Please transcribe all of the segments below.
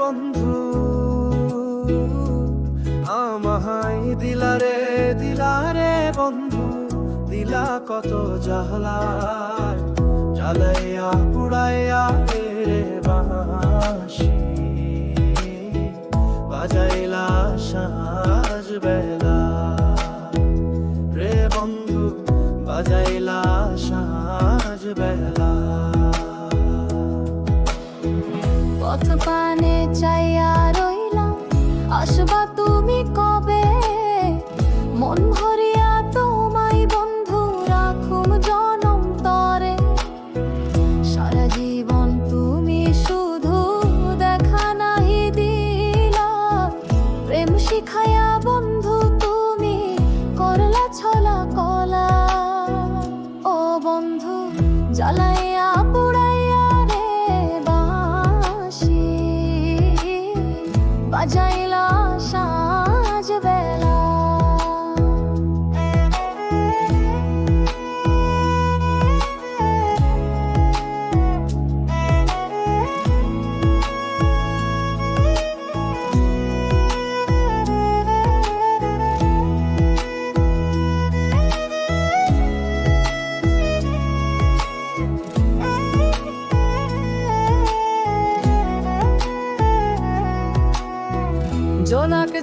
বন্ধু, আমাহাই দিলারে দিলারে বন্ধু, দিলা কত জাহলায় জ্বালাইয়া পুড়াইয়া রে বাঁশি, বাজাইলা সাজ বেলা। রে বন্ধু, বাজাইলা সাজ বেলা। পথ পানে চাইয়া রইলাম। আসবা তুমি কবে? মন ভরিয়া তোমায় বন্ধু রাখুম জনম তরে। সারা জীবন তুমি শুধু দেখা নাহি দিলা। প্রেম শিখায়া বন্ধু তুমি করলা ছলা কলা। ও বন্ধু জ্বালাইয়া বাজাইলা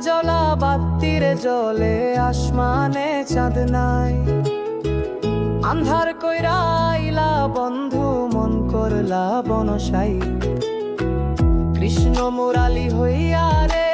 জলা বাত্তিরে জলে আসমানে চাঁদ নাই। আন্ধার কইরা আইলা বন্ধু, মন করলা বনসাই। কৃষ্ণ মুরালি হইয়া রে